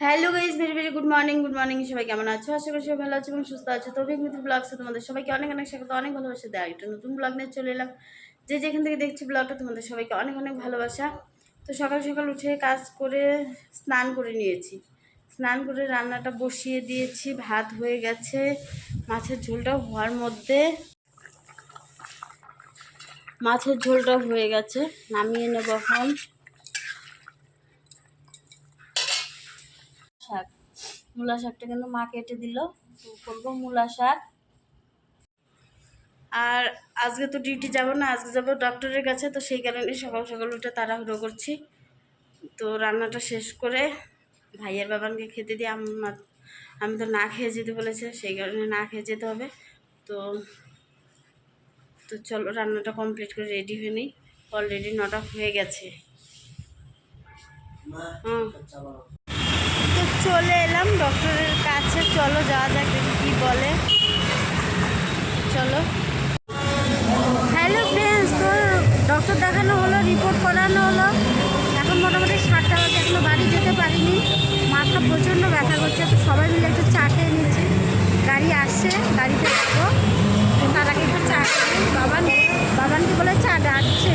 Hello guys very very good morning good morning সবাই কেমন আছো? আশা করি সবাই ভালো আছো এবং সুস্থ আছো। তো অভিক মিত্র ব্লগসে তোমাদের সবাইকে অনেক অনেক স্বাগত, অনেক ভালোবাসা দেয় একটা নতুন ব্লগ নিয়ে চলে এলাম। যে যেখান থেকে দেখছি ব্লগটা তোমাদের সবাইকে অনেক অনেক ভালোবাসা। তো সকাল সকাল উঠে কাজ করে স্নান করে নিয়েছি। স্নান করে রান্নাটা বসিয়ে দিয়েছি, ভাত হয়ে গেছে, মাছের ঝোলটা হওয়ার মধ্যে। মাছের ঝোলটা হয়ে গেছে, নামিয়ে নেব এখন। শাক। মূলা শাকটা কিন্তু মা কেটে দিল। তো করব মূলা শাক। আর আজকে তো ডিউটি যাব না আজকে যাব ডক্টরের কাছে। তো সেই কারণে সকাল সকাল উঠে তাড়াহুড়ো করছি। তো রান্নাটা শেষ করে ভাইয়ের বাবানকে খেতে দিয়ে আমার আমি তো না খেয়ে যেতে বলেছে সেই কারণে না খেয়ে যেতে হবে। তো তো চলো রান্নাটা কমপ্লিট করে রেডি হয়ে নিই। অলরেডি নটা হয়ে গেছে। হুম। চলে এলাম, ডক্টরের কাছে। চলো, যাওয়া যাক কি বলে। চলো। হ্যালো ফ্রেন্ডস তো ডক্টর দেখানো হলো রিপোর্ট করানো হলো। এখন মোটামুটি সাতটা বাজে, এখনও বাড়ি যেতে পারিনি। মাথা প্রচণ্ড ব্যথা করছে, তো সবাই মিলে একটু চা খেয়ে নিচ্ছি। গাড়ি আসছে, গাড়িতে যাব। তার আগে একটু চা বাবান বাবানকে বলে চা ডাকছে।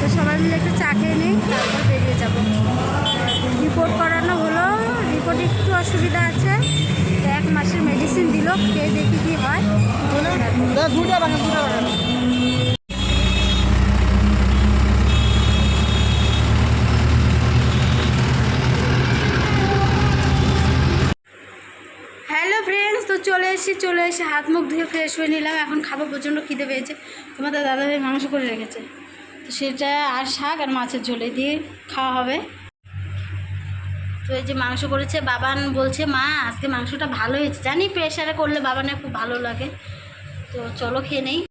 তো সবাই মিলে একটু চা খেয়ে নিই, তারপর বেরিয়ে যাব। রিপোর্ট একটু অসুবিধা আছে। তো এক মাসের মেডিসিন দিল খেয়ে দেখি কি হয়। চলে এসেছি চলে এসে হাত মুখ ধুয়ে ফ্রেশ হয়ে নিলাম। এখন খাব প্রচণ্ড খিদে পেয়েছে। তোমাদের দাদাভাই মাংস করে রেখেছে। তো সেটা আর শাক আর মাছের ঝোলে দিয়ে খাওয়া হবে। তো এই যে মাংস করেছে, বাবান বলছে, মা, আজকে মাংসটা ভালো হয়েছে। জানি প্রেশারে করলে বাবানের খুব ভালো লাগে। তো চলো খেয়ে নেই।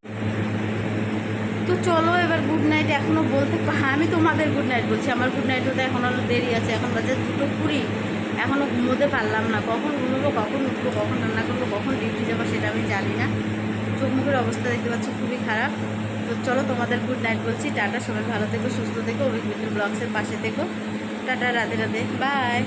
তো চলো এবার গুড নাইট এখনও বলতে পা- আমি তোমাদের গুড নাইট বলছি। আমার গুড নাইট হতে এখন আরও দেরি আছে। এখন বাজে দুটো কুড়ি। এখনও ঘুমোতে পারলাম না। কখন ঘুমোবো, কখন উঠবো, কখন রান্না করব, কখন ডিউটি যাব সেটা আমি জানি না। চোখ মুখের অবস্থা দেখতে পাচ্ছি খুবই খারাপ। তো চলো তোমাদের গুড নাইট বলছি। টাটা, সবাই ভালো থেকো, সুস্থ থেকো। অভিজ্ঞ ব্লগসের পাশে থেকো। Tata Radhe Radhe by